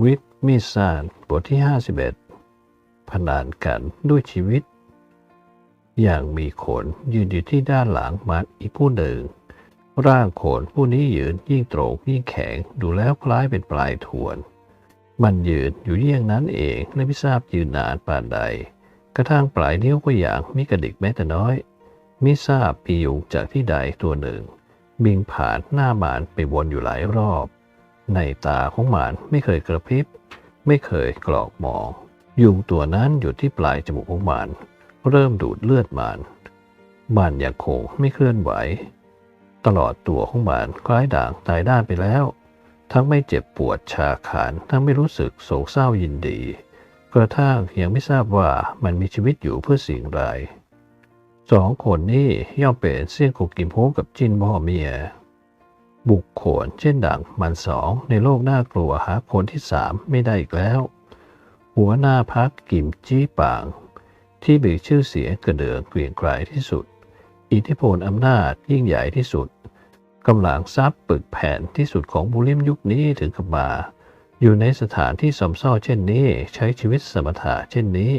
วิทย์มีสารบทที่ 51พนานกันด้วยชีวิต อย่างมีขนยืนอยู่ที่ด้านหลังมัดอีกผู้หนึ่ง ร่างโขนผู้นี้ยืนยิ่งตรงยิ่งแข็งดูแล้วคล้ายเป็นปลายทวน มันยืนอยู่เยี่ยงนั้นเองและไม่ทราบยืนนานปานใด กระทั่งปลายนิ้วก็อย่างมิกระดิกแม้แต่น้อยมิทราบปียุงจากที่ใดตัวหนึ่ง บิงผ่านหน้าหมานไปวนอยู่หลายรอบ ในตาของหมานไม่เคยกระพริบ ไม่เคยกรอกมอง ยุงตัวนั้นอยู่ที่ปลายจมูกของมันเริ่มดูดเลือดมันมันยังคงไม่เคลื่อนไหว ตลอดตัวของมันคล้ายด่างตายด้านไปแล้ว ทั้งไม่เจ็บปวดชาขานทั้งไม่รู้สึกโศกเศร้ายินดี กระทั่งยังไม่ทราบว่ามันมีชีวิตอยู่เพื่อสิ่งใดสองคนนี้ย่อมเป็นเสี่ยงกุกกิมโฮกับจินบ่อเมีย บุคคลเช่นดังมันสองในโลกน่ากลัวหาคนที่สามไม่ได้อีกแล้ว หัวหน้าพักกิมจี้ปาง ที่มีชื่อเสียงกระเดืองเกลียงไกรที่สุด อิทธิพลอำนาจยิ่งใหญ่ที่สุดกำลังทรัพย์ปึกแผ่นที่สุดของบุริมยุคนี้ถึงกับมา อยู่ในสถานที่สมเศร้าเช่นนี้ใช้ชีวิตสมถะเช่นนี้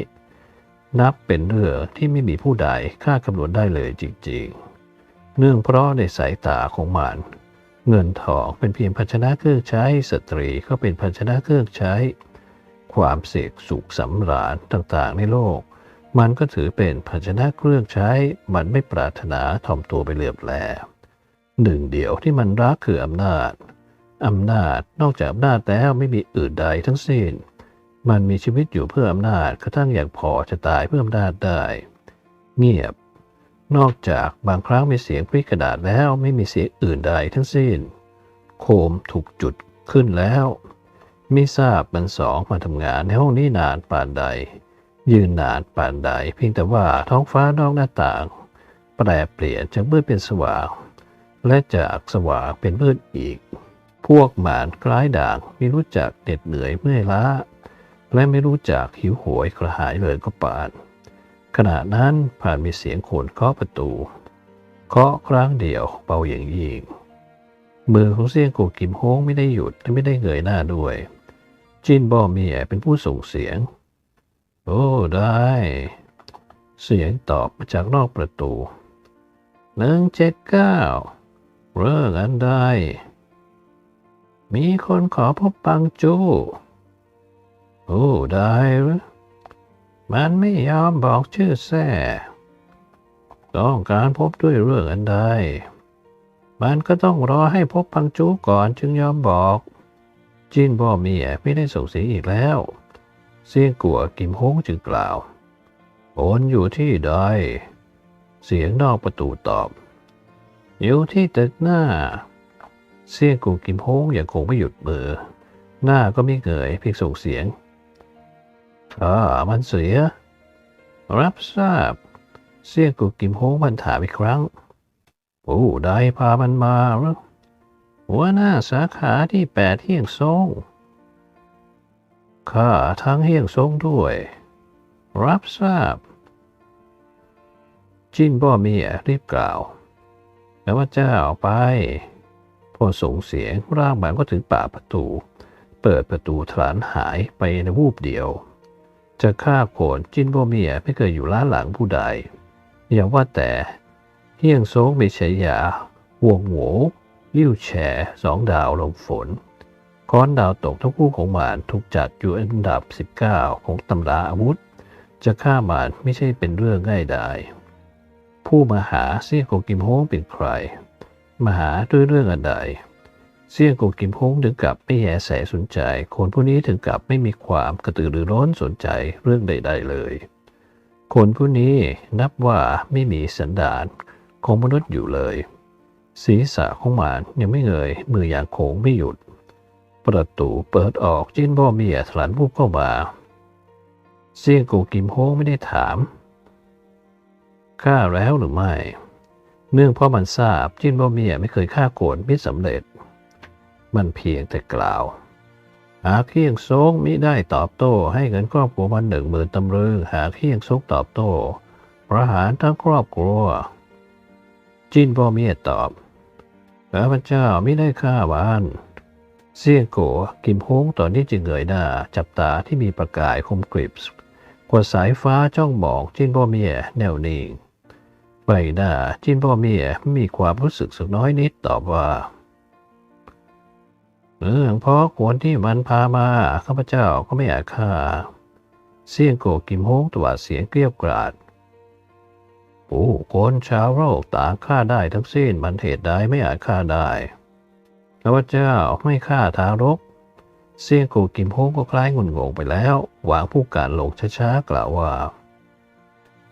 นับเป็นเรื่องที่ไม่มีผู้ใดคากำหนดได้เลยจริง ๆ เนื่องเพราะในสายตาของมัน เงินทองเป็นเพียงภาชนะเครื่องใช้ สตรีก็เป็นภาชนะเครื่องใช้ ความเสกสุขสำราญต่างๆ ในโลก มันก็ถือเป็นภาชนะเครื่องใช้ มันไม่ปรารถนาถ่อมตัวไปเหลือบแลหนึ่งเดียวที่มันรักคืออำนาจ อำนาจนอกจากอำนาจแล้วไม่มีอื่นใดทั้งสิ้น มันมีชีวิตอยู่เพื่ออำนาจกระทั่งอยากพอจะตายเพื่ออำนาจได้ เงียบ นอกจากบางครั้งมีเสียงพลิกกระดาษแล้วไม่มีเสียงอื่นใดทั้งสิ้น โคมถูกจุดขึ้นแล้ว ไม่ทราบมันสองมาทำงานในห้องนี้นานป่านใด ยืนนานป่านใด เพียงแต่ว่าท้องฟ้านอกหน้าต่าง แปรเปลี่ยนจากมืดเป็นสว่าง และจากสว่างเป็นมืดอีก พวกหมานคล้ายด่างไม่รู้จักเหน็ดเหนื่อยเมื่อยล้า และไม่รู้จักหิวโหยกระหายเลยก็ปาน ขณะนั้นผ่านมีเสียงโขนเคาะประตู เคาะครั้งเดียวเบาอย่างยิ่งมือของเสียงโกกิมโฮงไม่ได้หยุดและไม่ได้เงยหน้าด้วย จินบอเมียเป็นผู้ส่งเสียง โอ้ได้ เสียงตอบมาจากนอกประตูหนึ่งเจ็ดเก้าเรื่องอันใดมีคนขอพบปังจู โอ้ได้หรือ มันไม่ยอมบอกชื่อแท้ต้องการพบด้วยเรื่องอันใด มันก็ต้องรอให้พบปังจูก่อนจึงยอมบอก จินบ่เมียไม่ได้ส่งเสียงอีกแล้ว เสียงกัวกิมฮงจึงกล่าวโอนอยู่ที่ใด เสียงนอกประตูตอบ อยู่ที่ตึกหน้า เสียงกูกิมฮงยังคงไม่หยุดมือหน้าก็ไม่เงยเพียงส่งเสียง อ่ามันเสีย รับทราบ เสี่ยงกูกิมฮงมันถามอีกครั้งโอ้ได้พามันมาหรือหัวหน้าสาขาที่แปดเฮียงซงข้าทั้งเฮียงซงด้วย รับทราบ จินบ่เมียรีบกล่าวแล้วว่าเจ้าไปพอส่งเสียงร่างมันก็ถึงป่าประตู เปิดประตูถลานหายไปในวูบเดียว จะฆ่าโขนจินบ่เมียไม่เคยอยู่ล้านหลังผู้ใด อย่าว่าแต่เฮียงโซงมีฉายาห่วงโหวยิ้วแฉสองดาวลมฝน ค้อนดาวตกทั้งคู่ของมันถูกจัดอยู่อันดับ 19 ของตำราอาวุธ จะฆ่ามันไม่ใช่เป็นเรื่องง่ายดายผู้มาหาเสี่ยงของกิมฮงเป็นใคร มาหาด้วยเรื่องอันใด เสี่ยงของกิมฮงถึงกับไม่แยแสสนใจ คนผู้นี้ถึงกับไม่มีความกระตือรือร้นสนใจเรื่องใด ๆ เลย คนผู้นี้นับว่าไม่มีสันดานของมนุษย์อยู่เลย ศีรษะของมันยังไม่เงยมืออย่างโค้งไม่หยุด ประตูเปิดออกจินบ่เมียถลันวูบเข้ามาเสียงกูกิมโฮงไม่ได้ถามฆ่าแล้วหรือไม่ เนื่องเพราะมันทราบจินบ่เมียไม่เคยฆ่าโกรธมิสำเร็จ มันเพียงแต่กล่าว หากเคียงซงมิได้ตอบโต้ให้เงินครอบครัวมันหนึ่งหมื่นตำลึง หากเคียงซงตอบโต้ ประหารทั้งครอบครัว จินบ่เมียตอบข้าพเจ้าไม่ได้ฆ่ามันเสี่ยงโกกิมฮงตอนนี้จึงเงยหน้า จับตาที่มีประกายคมกริบกว่าสายฟ้าจ้องมองจินบ่เมียแนวนิ่งใบหน้าจินบ่เมียมีความรู้สึกสักน้อยนิดตอบว่า เรื่องเพราะคนที่มันพามาข้าพเจ้าก็ไม่อาจฆ่า เสียงโกกิมฮงตวาดเสียงเกลียวกราดผู้คนชาวโลกต่างฆ่าได้ทั้งสิ้นมันเหตุใดไม่อาจฆ่าได้ข้าพเจ้าไม่ฆ่าทารก เสียงโกกิมฮงก็คล้ายงุนงงไปแล้ววางผู้การลงช้าๆกล่าวว่า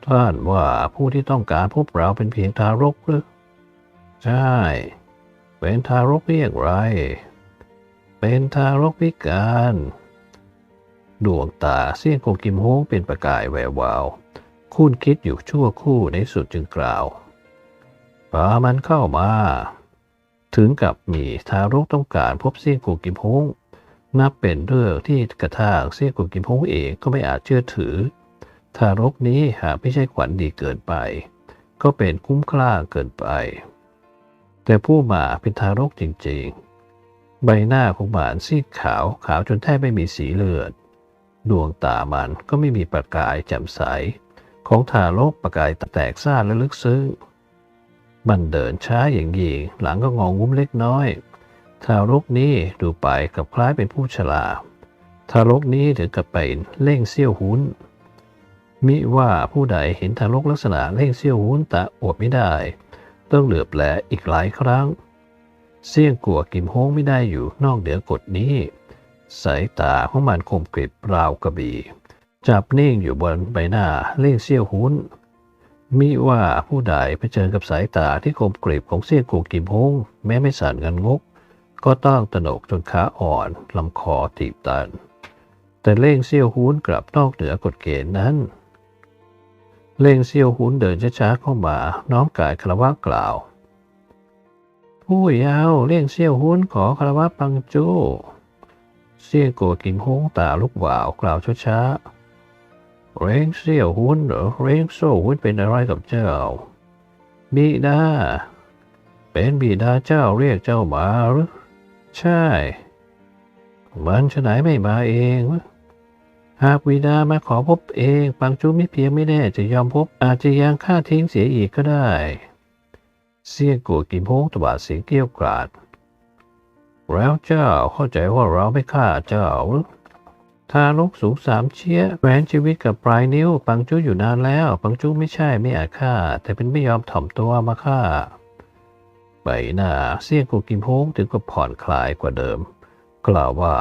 ท่านว่าผู้ที่ต้องการพบเราเป็นเพียงทารกหรือ ใช่ เป็นทารกเรียกไร เป็นทารกพิการ ดวงตาเสี่ยงโกวกิมฮงเป็นประกายแวววาว คุณคิดอยู่ชั่วคู่ในสุดจึงกล่าวพามันเข้ามา ถึงกับมีทารกต้องการพบเสี่ยงกวกิมฮงนับเป็นเรื่องที่กระทางเสี่ยงกวกิมฮงเองก็ไม่อาจเชื่อถือ ทารกนี้หากไม่ใช่ขวัญดีเกินไป ก็เป็นคุ้มคลั่งเกินไป แต่ผู้มาเป็นทารกจริงๆ ใบหน้าของหมานซีดขาวขาวจนแทบไม่มีสีเลือด ดวงตามันก็ไม่มีประกายแจ่มใส ของทารกประกายแตกซ่านและลึกซึ้งมันเดินช้าอย่างยิ่งหลังก็งองงุ้มเล็กน้อย ทารกนี้ดูไปกับคล้ายเป็นผู้ชราทารกนี้ถึงกับเป็นเล่งเซี่ยวหุนมิว่าผู้ใดเห็นทารกลักษณะเล่งเซี่ยวหุนต่อดไม่ได้ ต้องเหลือบแลอีกหลายครั้ง เสี่ยงกัวกิมฮงไม่ได้อยู่นอกเหนือกฎนี้ สายตาของมันคมกริบราวกระบี่ จับนิ่งอยู่บนใบหน้าเล่งเซี่ยวหุนมิว่าผู้ใดเผชิญกับสายตาที่คมกริบของเสี่ยงกัวกิมฮงแม้ไม่สั่นงันงก ก็ต้องตนกจนขาอ่อนลำคอตีบตัน แต่เล่งเซี่ยวหุนกลับนอกเหนือกฎเกณฑ์นั้นเล่งเซี่ยวหุนเดินช้าๆเข้ามา น้อมกายคารวะกล่าว ผู้ยาวเล่งเซี่ยวหุนขอคารวะปังจูเสี่ยงโกกิมฮงตาลุกหวาวกล่าวช้าๆเร่งเซี่ยวหุนเหรอเร่งโซ่หุนเป็นอะไรกับเจ้า บิดา เป็นบิดาเจ้าเรียกเจ้ามาหรือ ใช่ มันฉะไหนไม่มาเอง หากบิดามาขอพบเอง ปังจูไม่เพียงไม่แน่จะยอมพบอาจจะยังฆ่าทิ้งเสียอีกก็ได้ เสี่ยงโกวกิมฮงตวาดเสียงเกี้ยวกราด แล้วเจ้าเข้าใจว่าเราไม่ฆ่าเจ้าหรือทารกสูงสามเชี้ยแหวนชีวิตกับปลายนิ้ว ปังจู้อยู่นานแล้ว ปังจู้ไม่ใช่ไม่อาจฆ่า แต่เป็นไม่ยอมถ่อมตัวมาฆ่าใบหน้าเสี่ยงกูกิมฮงถึงกับผ่อนคลายกว่าเดิม กล่าวว่า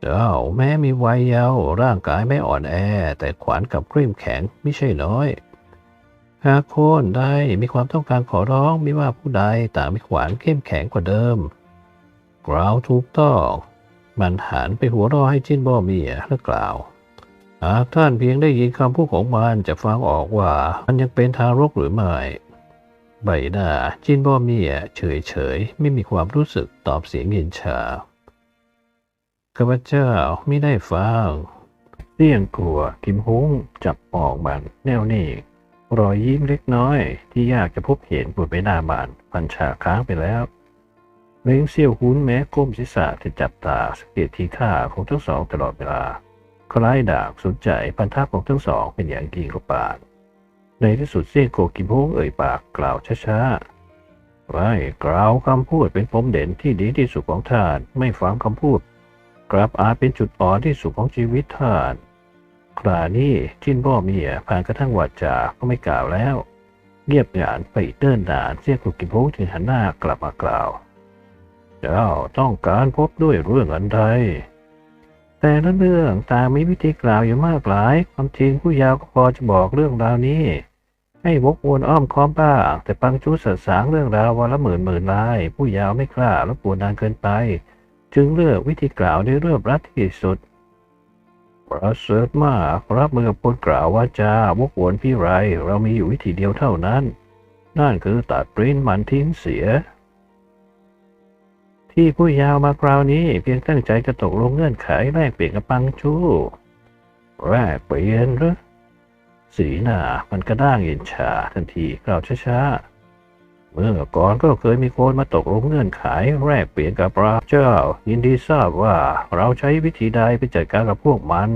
เจ้าแม้มีวัยเยาว์ร่างกายไม่อ่อนแอ แต่ขวานกับกริมแข็งไม่ใช่น้อย หากคนใดมีความต้องการขอร้องไม่ว่าผู้ใดต่างมีขวานเข้มแข็งกว่าเดิมกล่าวถูกต้องมันหันไปหัวเรอให้จิ้นบ่อเมียและกล่าว หากท่านเพียงได้ยินคำพูดของมันจะฟังออกว่ามันยังเป็นทารกหรือไม่ ใบหน้าจินบ่อเมียเฉยเฉยไม่มีความรู้สึกตอบเสียงเย็นชาข้าพเจ้าไม่ได้ฟังเสียงกลัวกิมฮงจับมองมันแน่วนี้ รอยยิ้มเล็กน้อย ที่ยากจะพบเห็นบนใบหน้ามันพันชาค้างไปแล้วเล้งเซี่ยวหุนแม้ก้มศีรษะจะจับตาสังเกตทีท่าของทั้งสองตลอดเวลาคล้ายดากสนใจพันธะของทั้งสองเป็นอย่างยิ่งกว่าปากในที่สุดเซี่ยงโกกิมฮงเอ่ยปากกล่าวช้าๆไว้กล่าวคำพูดเป็นปมเด่นที่ดีที่สุดของท่านไม่ฟังคำพูด กลับอาจเป็นจุดอ่อนที่สุดของชีวิตท่าน ครานี้จิ้นบ่อเมียผ่านกระทั่งวาจาก็ไม่กล่าวแล้ว เงียบหงานไปเดินนานเสียงโกกิมฮงจึงหันหน้ากลับมากล่าว เจ้าต้องการพบด้วยเรื่องอันใดแต่ละเรื่องต่างมีวิธีกล่าวอยู่มากหลาย ความจริงผู้ยาวก็พอจะบอกเรื่องราวนี้ ให้วกวนอ้อมค้อมบ้าง แต่ปังจูสดสางเรื่องราววันละหมื่นหมื่นลาย ผู้ยาวไม่กล้าและปวดนานเกินไป จึงเลือกวิธีกล่าวในเรื่องรัดที่สุด ประเสริฐมาก รับมือกับคนกล่าวว่าจาวกวนพี่ไร เรามีอยู่วิธีเดียวเท่านั้น นั่นคือตัดปริ้นมันทิ้งเสีย ที่ผู้ยาวมาคราวนี้เพียงตั้งใจจะตกลงเงื่อนไขแลกเปลี่ยนกับปังชูแลกเปลี่ยนหรือสีหน้ามันกระด้างเย็นชาทันทีกล่าวช้าๆ เมื่อก่อนก็เคยมีคนมาตกลงเงื่อนไขแลกเปลี่ยนกับพระเจ้า ยินดีทราบว่าเราใช้วิธีใดไปจัดการกับพวกมัน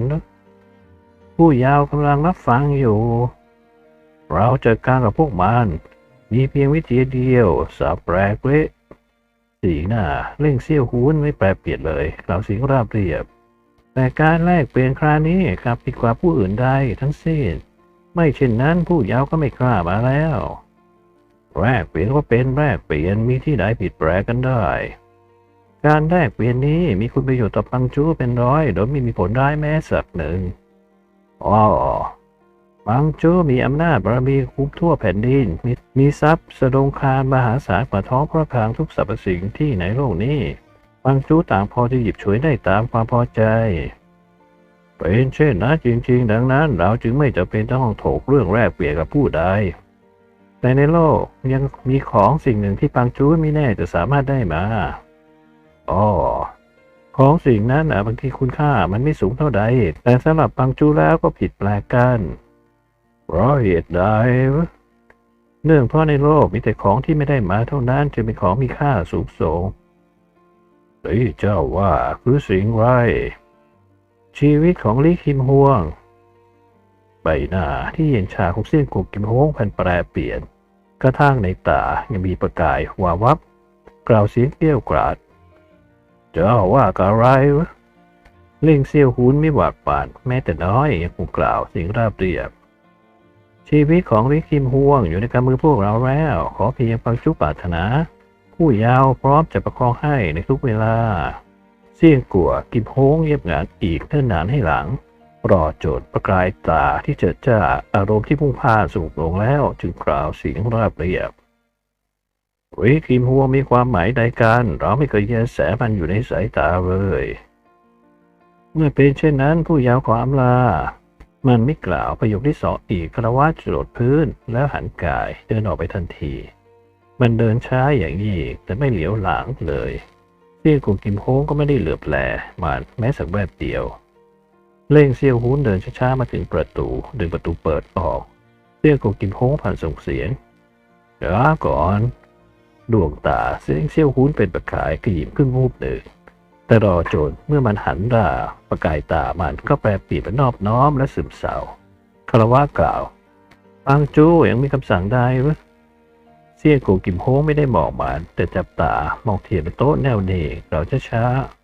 ผู้ยาวกำลังรับฟังอยู่ เราจัดการกับพวกมัน มีเพียงวิธีเดียวสับแปลกเละสีหน้าเร่งเสี้ยวหูนไม่แปรเปลี่ยนเลยกล่าวเสียงราบเรียบ แต่การแลกเปลี่ยนครานี้กลับผิดกว่าผู้อื่นใดทั้งสิ้น ไม่เช่นนั้นผู้ยาวก็ไม่กล้ามาแล้ว แลกเปลี่ยนก็เป็นแลกเปลี่ยนมีที่ไหนผิดแปลกกันได้ การแลกเปลี่ยนนี้มีคุณประโยชน์ต่อปังจูเป็นร้อยโดยไม่มีผลร้ายแม้สักหนึ่งอ๋อปังจูมีอำนาจบารมีคุ้มทั่วแผ่นดิน มีมีทรัพย์สดงคารมหาศาลกว่าท้องพระคลังทุกสรรพสิ่งที่ในโลกนี้ปังจูต่างพอจะหยิบฉวยได้ตามความพอใจเป็นเช่นนั้นจริงๆ ดังนั้น เราจึงไม่จำเป็นต้องถกเรื่องแรกเปลี่ยนกับผู้ใด แต่ในโลกยังมีของสิ่งหนึ่งที่ปังจูไม่แน่จะสามารถได้มาอ๋อของสิ่งนั้นอะบางทีคุณค่ามันไม่สูงเท่าใด แต่สำหรับปังจูแล้วก็ผิดแปลกกันเพราะเหตุใดเนื่องเพราะในโลกมีแต่ของที่ไม่ได้มาเท่านั้นจะเป็นของมีค่าสูงส่งเฮ้ยเจ้าว่าคือสิ่งไรชีวิตของลี่คิมฮวง บหน้าที่เย็นชาของเส้นกุกกิมฮวงพันแปรเปลี่ยน กระทั่งในตายังมีประกายวาวับ กล่าวเสียงเกี้ยวกราด เจ้าว่ากะไรเล่งเซียวหุนไม่หวาดปานแม้แต่น้อยยังคงกล่าวเสียงราบเรียบ ชีวิตของลิคิมฮวงอยู่ในกำมือพวกเราแล้ว ขอเพียงฟังจุปรารถนา ผู้ยาวพร้อมจะประคองให้ในทุกเวลา เสี่ยงกัวกิมโฮงเยียบงานอีกเท่านานให้หลัง รอโจทย์ประกายตาที่เจิดจ้าอารมณ์ที่พุ่งพ่านสูงลงแล้วจึงกล่าวเสียงราบเรียบวิคิมฮัวมีความหมายใดกัน เราไม่เคยแยแสมันอยู่ในสายตาเลย เมื่อเป็นเช่นนั้นผู้ยาวขออำลา มันไม่กล่าวประโยคที่สองอีกคารวะจรดพื้นแล้วหันกายเดินออกไปทันที มันเดินช้าอย่างนี้แต่ไม่เหลียวหลังเลยเซี่กุงกิมโฮงก็ไม่ได้เหลือบแลมันแม้สักแวบเดียว เล่งเซี่ยวหุ้นเดินช้าๆมาถึงประตู ดึงประตูเปิดออกเซี่ยกุงกิมโฮงผ่านส่งเสียงเดี๋ยวก่อน ดวงตาเสียงเซี่ยวหุ้นเป็นประกายกระยิมขึ้นรูปหนึ่ง แต่รอจนเมื่อมันหันด่าประกายตามันก็แปรเปลี่ยนเป็นนอบน้อมและซึมเศร้าคารวะกล่าวปังจูยังมีคำสั่งใดหรือเซี่ยกูกิมโฮงไม่ได้มองมันแต่จับตามองเทียนบนโต๊ะแนวเนกเราช้าๆ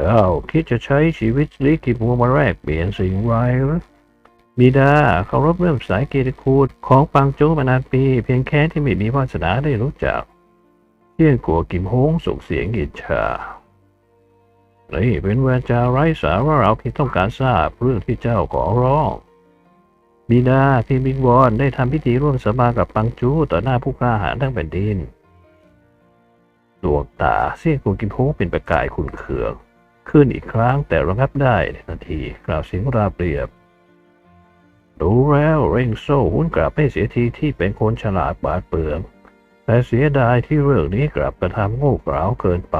เจ้าคิดจะใช้ชีวิตลิกิมัวมาแรกเปลี่ยนสิ่งไรหรือบิดาเคารพเรื่องสายเกียรติคูดของปังจูมานานปี เพียงแค่ที่ไม่มีวาสนาได้รู้จักเที่ยงกัวกิมฮงส่งเสียงอิจฉานี่เป็นเวจาไร้สาระเราเพียงต้องการทราบเรื่องที่เจ้าขอร้องบิดาเพียงบิงวอนได้ทำพิธีร่วมสาบานกับปังจูต่อหน้าผู้กล้าหาญทั้งแผ่นดินดวงตาเสี่ยงกัวกิมฮงเป็นประกายขุนเคือง ขึ้นอีกครั้งแต่ระงับได้นทันทีกล่าวเสียงราบเรียบดูแล้วเร่งโซ่หุ้นกลับไม่เสียทีที่เป็นคนฉลาดบาดเปลืองแต่เสียดายที่เรื่องนี้กลับกระทำโง่เขลาเกินไป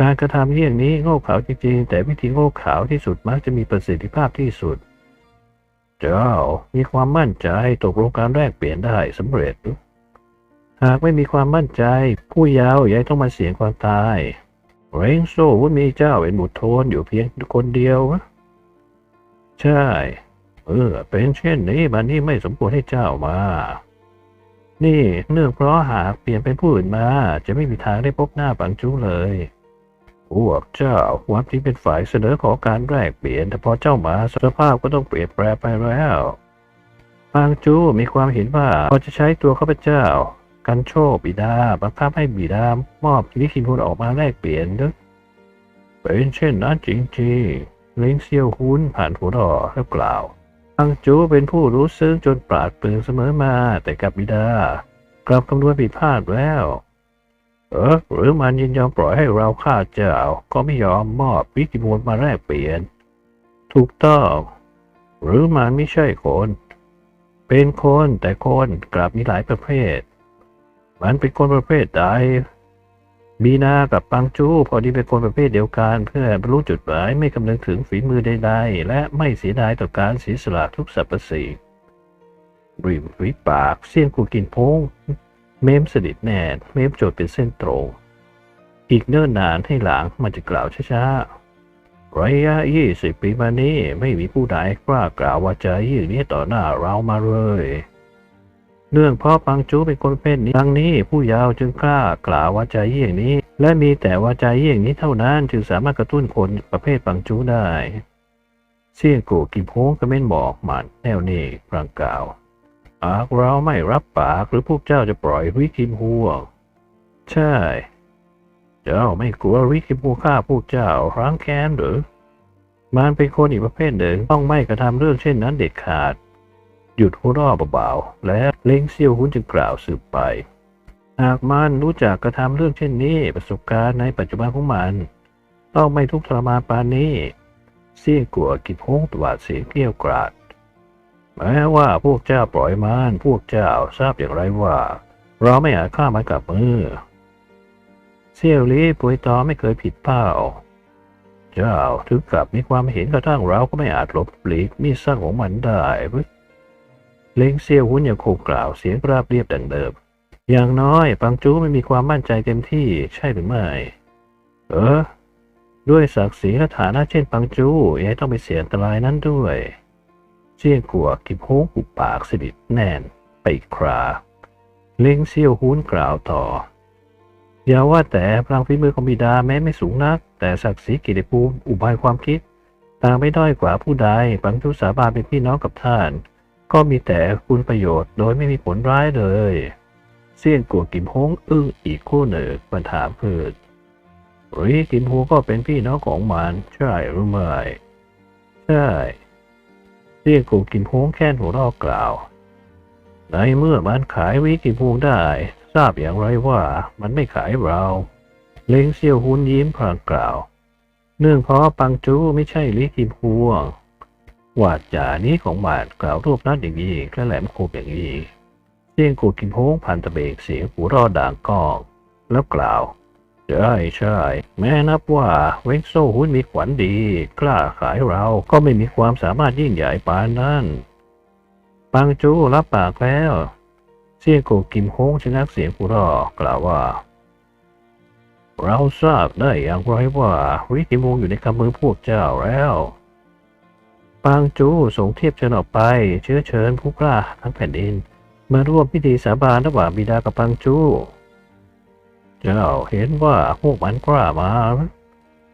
การกระทำเยี่ยงนี้โง่เขลาจริงๆ แต่วิธีโง่เขลาที่สุดมักจะมีประสิทธิภาพที่สุด เจ้ามีความมั่นใจตกลงการแลกเปลี่ยนได้สำเร็จ หากไม่มีความมั่นใจ ผู้ยาว์อย่ต้องมาเสี่ยงความตาย เร่งโซวุ้นมีเจ้าเป็นบุตรโทนอยู่เพียงคนเดียวนะใช่ เออ เป็นเช่นนี้บันนี้ไม่สมควรให้เจ้ามา นี่เนื่องเพราะหากเปลี่ยนเป็นผู้อื่นมา จะไม่มีทางได้พบหน้าปังจูเลยพวกเจ้าวามที่เป็นฝ่ายเสนอขอการแลกเปลี่ยนแต่พอเจ้ามาสภาพก็ต้องเปลี่ยนแปลไปแล้วปังจูมีความเห็นว่าพอจะใช้ตัวข้าพเจ้า กันโชคบิดาบังคับให้บิดามอบลิขิตพูนออกมาแลกเปลี่ยนนึกเป็นเช่นนั้นจริงๆเล้งเซียวหุนผ่านหัวดอแล้วกล่าวปังจูเป็นผู้รู้ซึ้งจนปราดเปรื่องเสมอมาแต่กับบิดากลับคำนวณผิดพลาดแล้ว เออหรือมันยินยอมปล่อยให้เราฆ่าเจ้า ก็ไม่ยอมมอบวิกิมวลมาแลกเปลี่ยน ถูกต้อง หรือมันไม่ใช่คน เป็นคนแต่คนกลับมีหลายประเภท มันเป็นคนประเภทใดมีนากับปังจูพอดีเป็นคนประเภทเดียวกัน เพื่อบรรลุจุดหมายไม่คำนึงถึงฝีมือใดๆและไม่เสียดายต่อการเสียสละทุกสรรพสิ่งริมฝีปากเสี้ยนกูกินพง เมมสนิทแน่นเมมโจทย์เป็นเส้นตรง อีกเนิ่นนานให้หลังมันจะกล่าวช้าๆระยะยี่สิบปีมานี้ไม่มีผู้ใดกล้ากล่าววาจาอยี่นี้ต่อหน้าเรามาเลย เนื่องเพราะปังจูเป็นคนประเภทนี้ดังนี้ผู้ยาวจึงกล้ากล่าววาจาเยี่ยงนี้ และมีแต่วาจาเยี่ยงนี้เท่านั้นจึงสามารถกระตุ้นคนประเภทปังจูได้เสี่ยงกูกิมโพงก็เม่นบอกมันแนวนี้พรางกล่าวหากเราไม่รับปากหรือพวกเจ้าจะปล่อยวิคิมฮัวใช่ เจ้าไม่กลัววิคิมฮัวฆ่าพวกเจ้าร้างแค้นหรือ มันเป็นคนอีกประเภทหนึ่งต้องไม่กระทำเรื่องเช่นนั้นเด็ดขาด หยุดหัวเราะเบาๆ และเล้งเซียวหุ้นจึงกล่าวสืบไป หากมันรู้จักกระทำเรื่องเช่นนี้ประสบการณ์ในปัจจุบันของมัน ต้องไม่ทุกข์ทรมานปานนี้เสี่ยงกัวกินโฮงตวาดเสียงเกลี้ยวกราดแม้ว่าพวกเจ้าปล่อยมันพวกเจ้าทราบอย่างไรว่า เราไม่อาจฆ่ามันกับมือ เซี่ยวลี่ปุยตอไม่เคยผิดเป้าเจ้าถึงกับมีความเห็นกระทั่งเราก็ไม่อาจหลบหลีกมีสั้นของมันได้ เล้งเซียวหุนยังคงกล่าวเสียงราบเรียบดังเดิม อย่างน้อยปังจูไม่มีความมั่นใจเต็มที่ใช่หรือไม่ เออ ด้วยศักดิ์ศรีและฐานะเช่นปังจูย่าให้ต้องไปเสียอันตรายนั้นด้วยเจียงกัวกิบโฮงอุบปากสนิทแน่นไปอีกคราเล้งเซียวหุนกล่าวต่ออย่าว่าแต่พลังฝีมือของบิดาแม้ไม่สูงนัก แต่ศักดิ์ศรีกิติภูมิอุบายความคิด ต่างไม่ด้อยกว่าผู้ใดปังจูสาบานเป็นพี่น้องกับท่าน ก็มีแต่คุณประโยชน์โดยไม่มีผลร้ายเลยเสี่ยงกัวกิมฮงอึ้งอีกคู่หนึ่งปัญถามพื่อนรีกิมฮูก็เป็นพี่น้องของมันใช่หรือไม่ใช่เสี่ยงกัวกิมฮงแค่นหัวราะกล่าว ในเมื่อมันขายวิกิมฮูได้ ทราบอย่างไรว่ามันไม่ขายเราเล้งเซียวหุนยิ้มพลางกล่าว เนื่องเพราะปังจูไม่ใช่ลิกิมฮู วาดจานี้ของมันกล่าวรวบนัดอย่างนี้และแหลมคมอย่างนี้เสียงกูกิมโฮงพันตะเบกเสียงหูรอดด่างกอง แล้วกล่าวใช่ใช่แม้นับว่าเวงโซหุ้นมีขวัญดี กล้าขายเราก็ไม่มีความสามารถยิ่งใหญ่ปานนั้นปังจูรับปากแล้วเสียงกูกิมโฮงชนะเสียงหูรอกล่าวว่า เราทราบได้อย่างไรว่าวิกิมงอยู่ในกำมือพวกเจ้าแล้ว ปางจูส่งเทียบเชิญออกไป เชื้อเชิญผู้กล้าทั้งแผ่นดิน มาร่วมพิธีสาบานระหว่างบิดากับปังจูเจ้าเห็นว่าพวกมันกล้ามา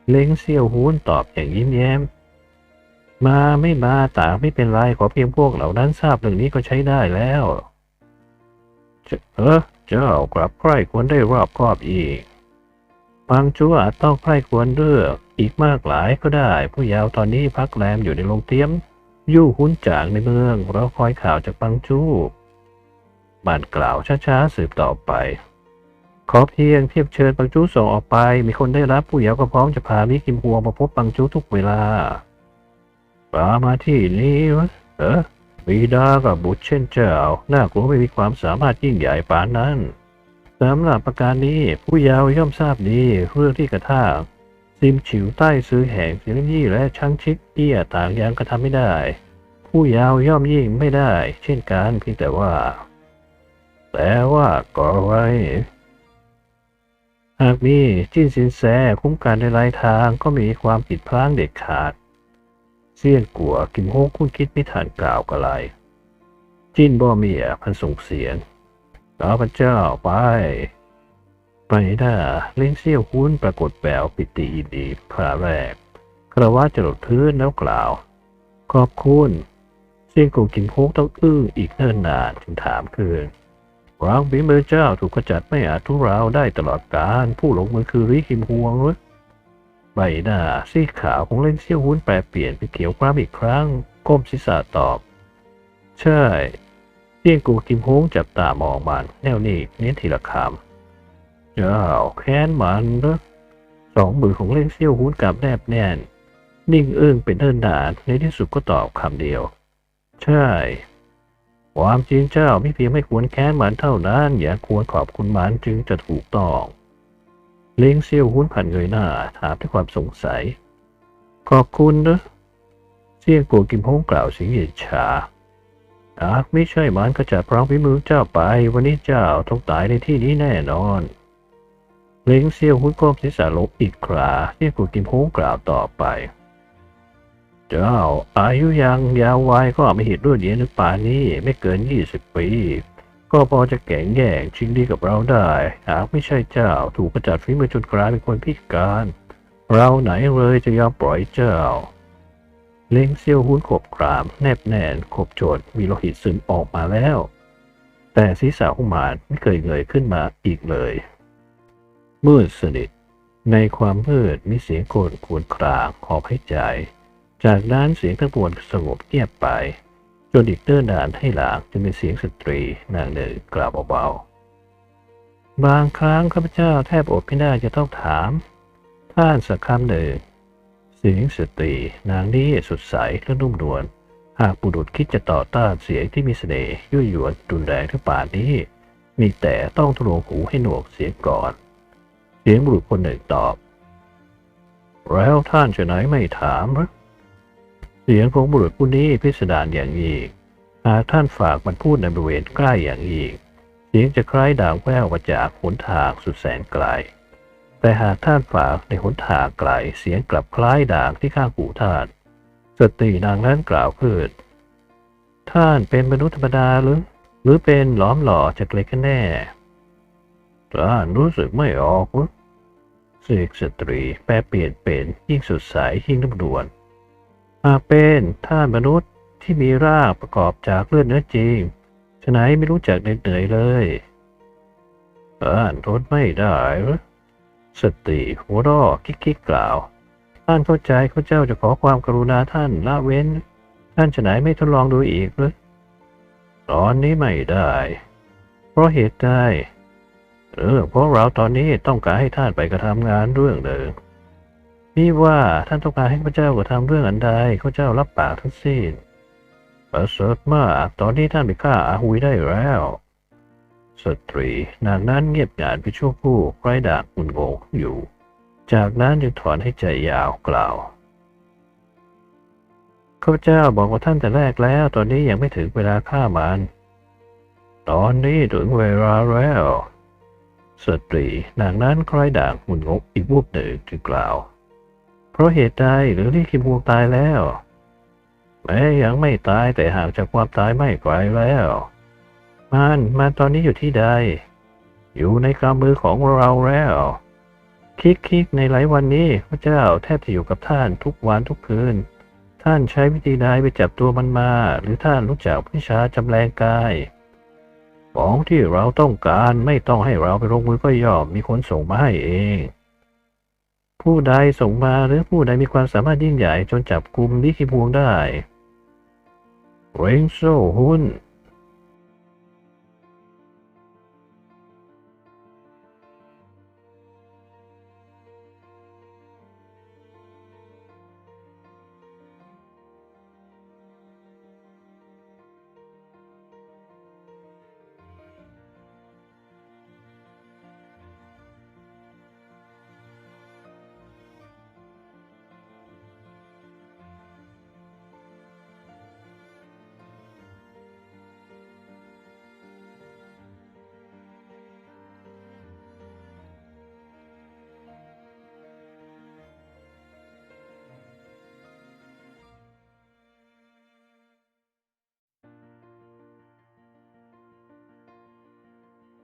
เล้งเซี่ยวหูนตอบอย่างยิ้มแย้ม มาไม่มาต่างไม่เป็นไรขอเพียงพวกเหล่านั้นทราบเรื่องนี้ก็ใช้ได้แล้วเออเจ้ากลับใคร่ควรได้รอบครอบอีกปังจูอาจต้องใคร่ควรเลือก อีกมากหลายก็ได้ ผู้ยาวตอนนี้พักแรมอยู่ในโรงเตรียม ยู่หุ้นจางในเมืองเราคอยข่าวจากปังจูบานกล่าวช้าๆสืบต่อไป ขอเพียงเทียบเชิญปังจูส่งออกไป มีคนได้รับผู้ยาวก็พร้อมจะพามิกิมฮัวมาพบปังจูทุกเวลาปามาที่นี่วะเออบิดากับบุตรเช่นเจ้า น่ากลัวไม่มีความสามารถยิ่งใหญ่ปานนั้นสำหรับประการนี้ผู้ยาวย่อมทราบดีเรื่องที่กระท่า ซิมฉิวใต้ซื้อแห่งซิมยี่และช่างชิกเอี้ยต่างยังกระทำไม่ได้ ผู้ยาวย่อมยิ่งไม่ได้ เช่นกันเพียงแต่ว่า แต่ว่าก็ไว้ หากมีจิ้นสินแสคุ้มกันในหลายทางก็มีความผิดพลาดเด็ดขาด เสี่ยนกัวกิมโฮคุณคิดไม่ทันกล่าวกะไรจิ้นบ่เมียพันส่งเสียงข้าพเจ้าไป ปได้เล่งเซี่ยวหุ้นปรากฏแววปิติยินดีพระแรกคารวะจรดพื้นแล้วกล่าว ขอบคุณเซี่ยงกูกินโฮกต้องอึ้งอีกเนิ่นนานจึงถามคืนรางฝีมือเจ้าถูกขจัดไม่อาจทุราวได้ตลอดกาลผู้ลงมือคือริคิมฮวงหรือใบหน้าซีขาวของเล่งเซี่ยวหุ้นแปรเปลี่ยนเป็นเขียวกร้ามอีกครั้ง ก้มศีรษะตอบ ใช่เซี่ยงกูกิมโฮงจับตามองมันแนวนี้เน้นทีละคำ เจ้าแค้นมันเหรอสองมือของเล่งเซี่ยวหุ้นกับแนบแน่น นิ่งเอื้องเป็นเอินนานในที่สุดก็ตอบคำเดียว ใช่ ความจริงเจ้าไม่เพียงไม่ควรแค้นมันเท่านั้น อย่าควรขอบคุณมันจึงจะถูกต้องเล้งเซี่ยวหุ้นผ่านเงยหน้า ถามด้วยความสงสัย ขอบคุณนะเซี่ยงกัวกิมฮงกล่าวเสียงเย็นชาหากไม่ใช่มันก็จะพร้อมพิมือเจ้าไป วันนี้เจ้าต้องตายในที่นี้แน่นอน เล้งเซียวหุ้นก้มศีรษะลงอีกคราที่กูกิมฮงกล่าวต่อไป เจ้า อายุยังยาววัยก็ไม่เห็นด้วยเดียนหรือป่านนี้ไม่เกินยี่สิบปี ก็พอจะแก่งแย่งชิงดีกับเราได้ หากไม่ใช่เจ้าถูกประจัดฝีมือจนกลายเป็นคนพิการ เราไหนเลยจะยอมปล่อยเจ้า เล้งเซียวหุ้นขบกราม แนบแน่นขบโจดมีโลหิตซึมออกมาแล้ว แต่ศีรษะของมารไม่เคยเงยขึ้นมาอีกเลย มืดสนิท ในความมืดมีเสียงโกนควรครางหอบให้ใจ จากนั้นเสียงทั้งปวงสงบเงียบไป จนอีกเดินดานให้หลังจะมีเสียงสตรีนางหนึ่งกล่าวเบาๆ บางครั้งข้าพเจ้าแทบอดไม่ได้จะต้องถาม ท่านสักคำหนึ่งเสียงสตรีนางนี้สดใสและนุ่มนวลหากบุรุษคิดจะต่อต้านเสียงที่มีเสน่ห์ยั่วยวนรุนแรงทั้งป่านนี้ มีแต่ต้องทะลวงหูให้หนวกเสียก่อน เสียงบุรุษคนหนึ่งตอบ แล้วท่านจะไหนไม่ถามหรือเสียงของบุรุษผู้นี้พิสดารอย่างยิ่งหากท่านฝากมันพูดในบริเวณใกล้อย่างยิ่งเสียงจะคล้ายด่างแว่วมาจากหนทางสุดแสนไกล แต่หากท่านฝากในหนทางไกล เสียงกลับคล้ายด่างที่ข้างหูท่าน สตรีนางนั้นกล่าวขึ้น ท่านเป็นมนุษย์ธรรมดาหรือ หรือเป็นหลอมหล่อจากเล็กกัน แน่ท่านรู้สึกไม่ออกเสียงสตรีแปรเปลี่ยนเป็นยิ่งสดใสยิ่งนุ่มนวลหากเป็นท่านมนุษย์ที่มีร่างประกอบจากเลือดเนื้อจริงฉะไหนไม่รู้จักเหนื่อยเลยท่านทนไม่ได้สตรีหัวรอคิกๆกล่าว ท่านเข้าใจเขาเจ้าจะขอความกรุณาท่านละเว้น ท่านฉะไหนไม่ทดลองดูอีกหรือตอนนี้ไม่ได้ เพราะเหตุใด เออเพราะเราตอนนี้ต้องการให้ท่านไปกระทำงานเรื่องหนึ่งนี่ว่าท่านต้องการให้พระเจ้ากระทำเรื่องอันใดเขาเจ้ารับปากทั้งสิ้นประเสริฐมากตอนนี้ท่านไปฆ่าอาหุยได้แล้วสตรีนางนั้นเงียบงานไปชั่วครู่ไร้ด่างงุนงงอยู่ จากนั้นจึงถอนให้ใจยาวกล่าวข้าพเจ้าบอกว่าท่านแต่แรกแล้ว ตอนนี้ยังไม่ถึงเวลาฆ่ามัน ตอนนี้ถึงเวลาแล้ว สตรีนางนั้นคล้ายด่างหุ่นงกอีกวูบหนึ่งจึงกล่าว เพราะเหตุใดหรือที่คิมวงตายแล้วแม้ยังไม่ตายแต่ห่างจากความตายไม่ไกลแล้ว มันมันตอนนี้อยู่ที่ใด อยู่ในกำมือของเราแล้ว คิกคิกในหลายวันนี้พระเจ้าแทบจะอยู่กับท่านทุกวันทุกคืน ท่านใช้วิธีใดไปจับตัวมันมา หรือท่านรู้จักวิชาจำแรงกาย ของที่เราต้องการไม่ต้องให้เราไปลงมือก็ย่อมมีคนส่งมาให้เอง ผู้ใดส่งมาหรือผู้ใดมีความสามารถยิ่งใหญ่จนจับกลุ่มลิขิพวงได้เรงโซฮุน